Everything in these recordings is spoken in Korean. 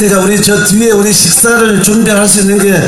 그러니까 우리 저 뒤에 우리 식사를 준비할 수 있는 게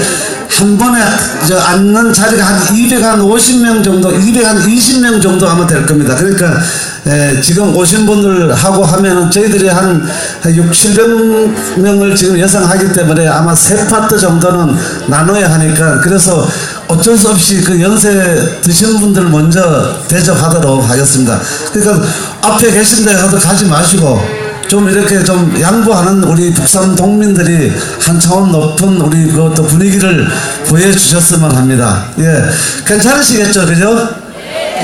한 번에 저 앉는 자리가 한 250명 정도, 220명 정도 아마 될 겁니다. 그러니까 에, 지금 오신 분들 하고 하면은 저희들이 한, 한 6, 700명을 지금 예상하기 때문에 아마 세 파트 정도는 나눠야 하니까 그래서 어쩔 수 없이 그 연세 드신 분들 먼저 대접하도록 하겠습니다. 그러니까 앞에 계신데 가도 가지 마시고 좀 이렇게 좀 양보하는 우리 북산 동민들이 한 차원 높은 우리 그 또 분위기를 보여주셨으면 합니다. 예, 괜찮으시겠죠, 그죠?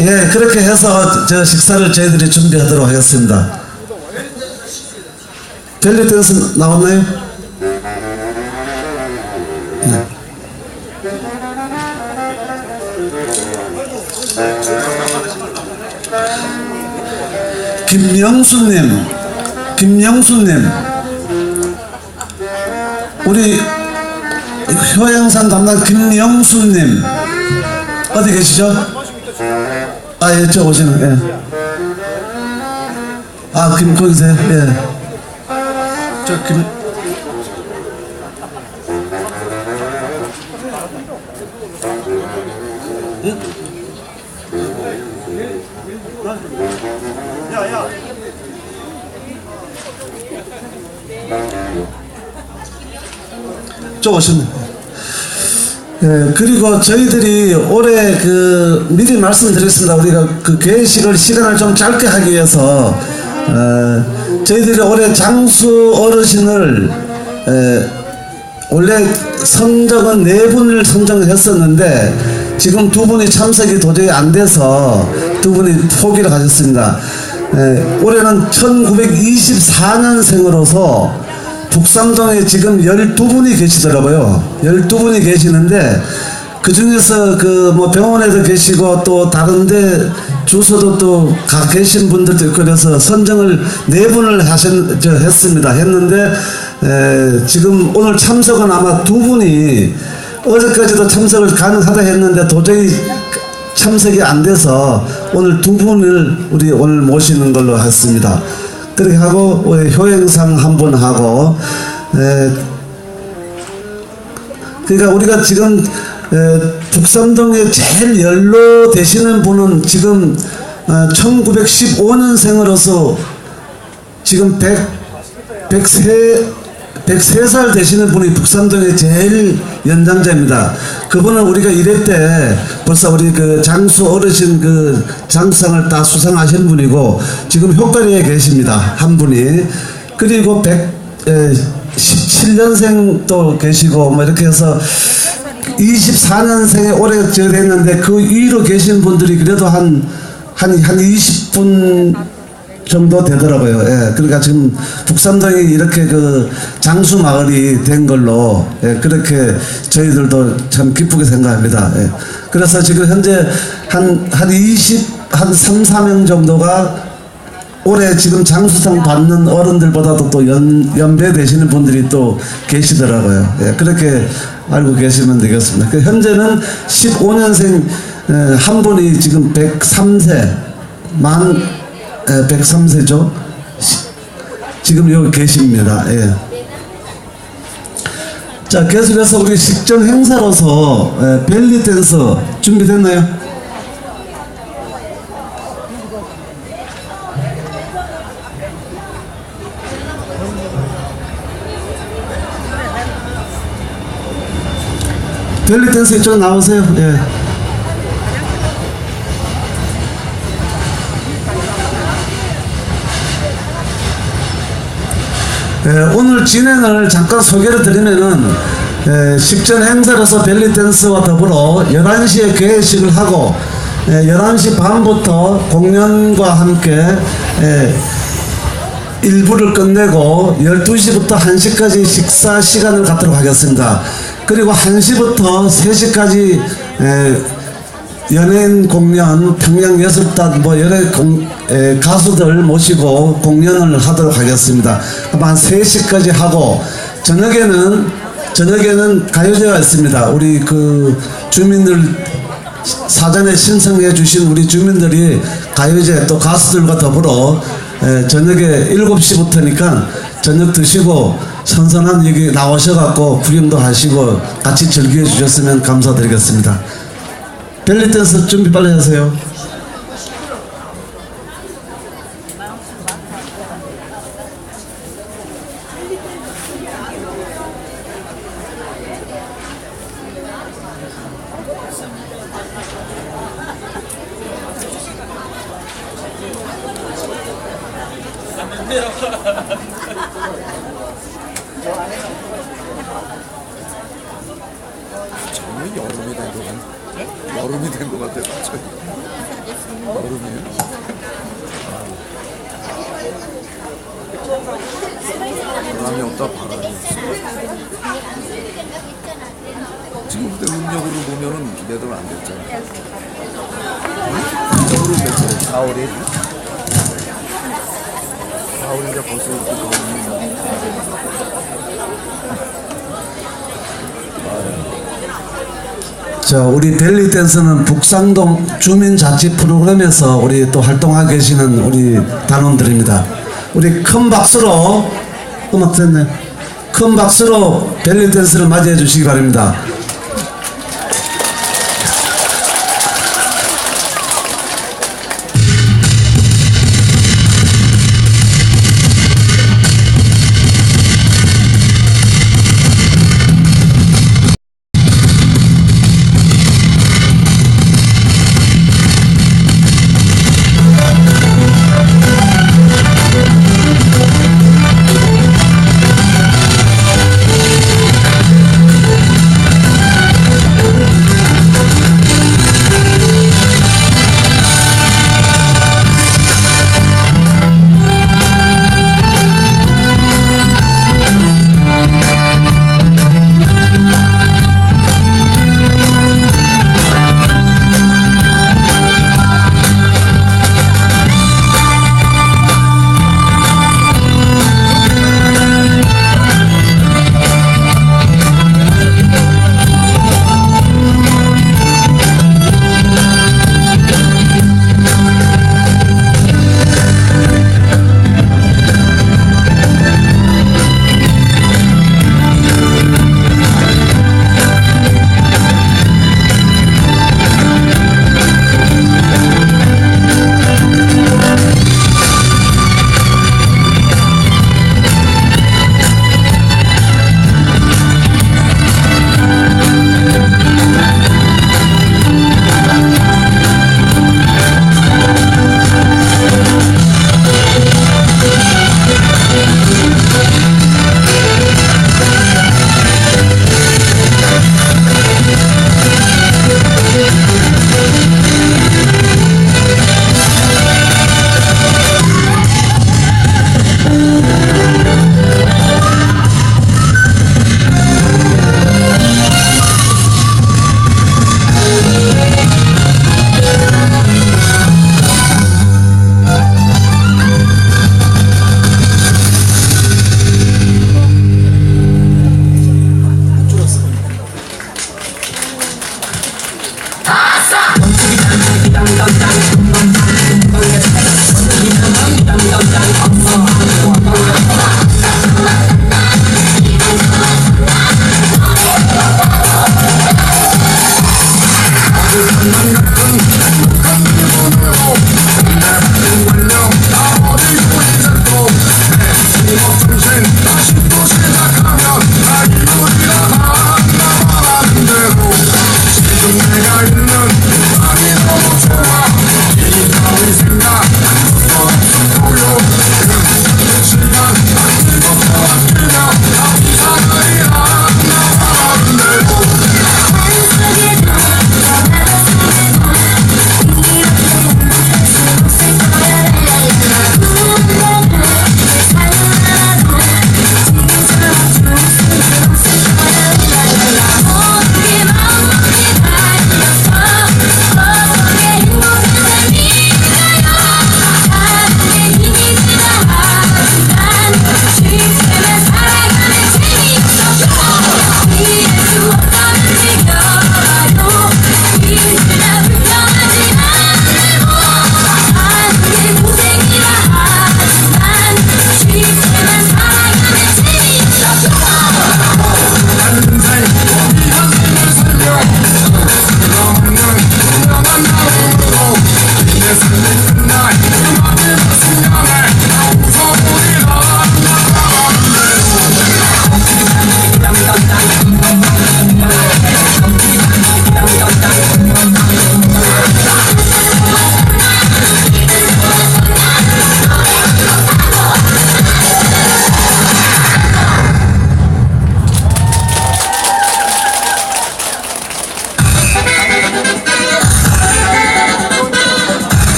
예, 그렇게 해서 저 식사를 저희들이 준비하도록 하겠습니다. 벨리 댄스 나왔나요? 예. 김영수님, 김영수님, 우리 효양산 담당 김영수님 어디 계시죠? 아, 예, 저 오시는, 예. 아, 김, 거기세요? 예. 저 김, 저 오시는. 예, 그리고 저희들이 올해 그 미리 말씀드렸습니다. 우리가 그 개식을 시간을 좀 짧게 하기 위해서 어, 저희들이 올해 장수 어르신을 에, 원래 선정은 네 분을 선정했었는데 지금 두 분이 참석이 도저히 안 돼서 두 분이 포기를 가졌습니다. 에, 올해는 1924년생으로서 북삼동에 지금 12분이 계시더라고요. 12분이 계시는데 그 중에서 그 뭐 병원에도 계시고 또 다른데 주소도 또 가 계신 분들도 있고 그래서 선정을 네 분을 하셨 저 했습니다. 했는데 에, 지금 오늘 참석은 아마 두 분이 어제까지도 참석을 가능하다 했는데 도저히 참석이 안 돼서 오늘 두 분을 우리 오늘 모시는 걸로 했습니다. 그렇게 하고 효행상 한분 하고 에, 그러니까 우리가 지금 에, 북삼동에 제일 연로 되시는 분은 지금 어, 1915년생으로서 지금 100, 103, 103살 되시는 분이 북산동의 제일 연장자입니다. 그분은 우리가 이럴 때 벌써 우리 그 장수 어르신 그 장상을 다 수상하신 분이고 지금 효과리에 계십니다. 한 분이. 그리고 117년생 또 계시고 뭐 이렇게 해서 24년생에 올해 저 됐는데 그 위로 계신 분들이 그래도 한, 한, 한 20분 정도 되더라고요. 예. 그러니까 지금 북산동이 이렇게 그 장수 마을이 된 걸로 예. 그렇게 저희들도 참 기쁘게 생각합니다. 예. 그래서 지금 현재 한, 한 20, 한 3, 4명 정도가 올해 지금 장수상 받는 어른들보다도 또 연, 연배 되시는 분들이 또 계시더라고요. 예, 그렇게 알고 계시면 되겠습니다. 그 현재는 15년생 한 분이 지금 103세, 만 에, 103세죠. 지금 여기 계십니다. 예. 자, 계속해서 우리 식전 행사로서 에, 벨리 댄스 준비됐나요? 벨리 댄스 이쪽 나오세요. 예. 오늘 진행을 잠깐 소개를 드리면은 예, 식전 행사로서 벨리 댄스와 더불어 11시에 개회식을 하고 예, 11시 반부터 공연과 함께 예, 일부를 끝내고 12시부터 1시까지 식사 시간을 갖도록 하겠습니다. 그리고 1시부터 3시까지 에, 연예인 공연, 평양 예술단 뭐 여러 공, 에, 가수들 모시고 공연을 하도록 하겠습니다. 아마 한 3시까지 하고 저녁에는 저녁에는 가요제가 있습니다. 우리 그 주민들 사전에 신청해 주신 우리 주민들이 가요제 또 가수들과 더불어 에, 저녁에 7시부터니까 저녁 드시고 선선한 여기 나오셔갖고 구경도 하시고 같이 즐겨 주셨으면 감사드리겠습니다. 벨리 댄스 준비 빨리 하세요. 정말 여름이 된 것 같아. 여름이 된 것 같아. 갑자기. 여름이에요. 바람이 없다 바람이 없어. 지금 그때 음력으로 보면은 기대도 안 됐잖아. 음력으로 됐잖아. 4월에. 4월인데 벌써 이렇게 더운데. 자, 우리 벨리 댄스는 북상동 주민자치 프로그램에서 우리 또 활동하고 계시는 우리 단원들입니다. 우리 큰 박수로 음악 됐네. 큰 박수로 벨리 댄스를 맞이해 주시기 바랍니다.